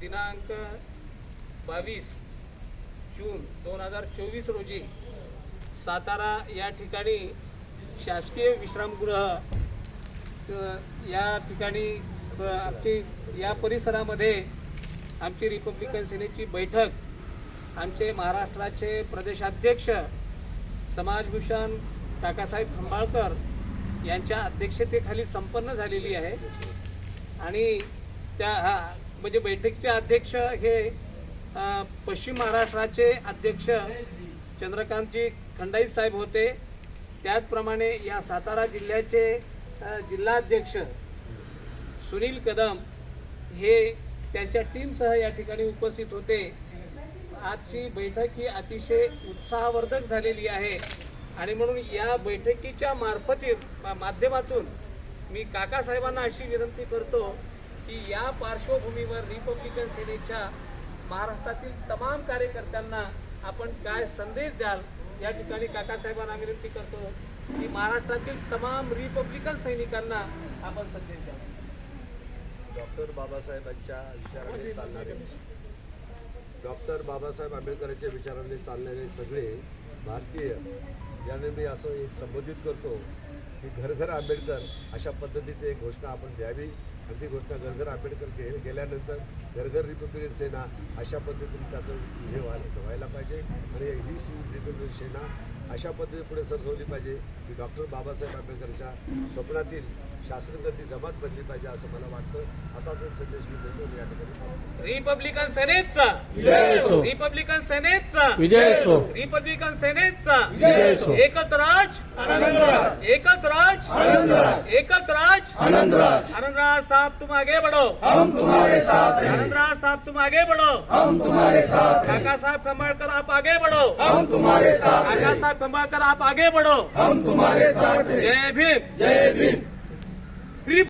दिनांक बावीस जून दोन हजार चोवीस रोजी सातारा या ठिकाणी शासकीय विश्रामगृह या ठिकाणी आमची या परिसरामध्ये आमची रिपब्लिकन सेनेची बैठक आमचे महाराष्ट्राचे प्रदेशाध्यक्ष समाजभूषण काकासाहेब खंबाळकर यांच्या अध्यक्षतेखाली संपन्न झालेली आहे. आणि त्या हा म्हणजे बैठकीचे अध्यक्ष हे पश्चिम महाराष्ट्राचे अध्यक्ष चंद्रकांतजी खंडाई साहेब होते. त्याचप्रमाणे या सातारा जिल्ह्याचे जिल्हाध्यक्ष सुनील कदम हे त्यांच्या टीमसह या ठिकाणी उपस्थित होते. आजची बैठक ही अतिशय उत्साहवर्धक झालेली आहे. आणि म्हणून या बैठकीच्या मार्फती माध्यमातून मी काकासाहेबांना अशी विनंती करतो की या पार्श्वभूमीवर रिपब्लिकन सेनेच्या महाराष्ट्रातील तमाम कार्यकर्त्यांना आपण काय संदेश द्याल? या ठिकाणी काकासाहेबांना विनंती करतो की महाराष्ट्रातील तमाम रिपब्लिकन सैनिकांना आपण संदेश द्याल. डॉक्टर बाबासाहेबांच्या विचाराने चालणारे डॉक्टर बाबासाहेब आंबेडकरांच्या विचाराने चालणारे सगळे भारतीय याने मी असं एक संबोधित करतो की घर घर आंबेडकर अशा पद्धतीची एक घोषणा आपण द्यावी. आणि ती घोषणा घर घर आंबेडकर गे गेल्यानंतर घर घर रिपब्लिकन सेना अशा पद्धतीने त्याचं हे व्हायला व्हायला पाहिजे. आणि ही सी रिपब्लिकन सेना अशा पद्धतीने पुढे सरसवली पाहिजे की डॉक्टर बाबासाहेब आंबेडकरच्या स्वप्नातील शास्त्रगती जमात बनली पाहिजे असं मला वाटतं. असाच एक संदेश मी देतो या ठिकाणी रिपब्लिकन असो रिपब्लिकन सेनेचा विजय रिपब्लिकन असो एकच राज एकच राज एकच राज. आनंदराज. आनंदराज साहब तुम आगे बढ़ो हम तुम्हारे साथ हैं आनंदराज साहब तुम आगे बढ़ो हम तुम्हारे साथ हैं काका साहब खंबाड़कर आप आगे बढ़ो. हम तुम्हारे साथ हैं। साहब खंबाड़कर आप आगे बढ़ो। हम तुम्हारे साथ हैं। जय भीम। जय भीम।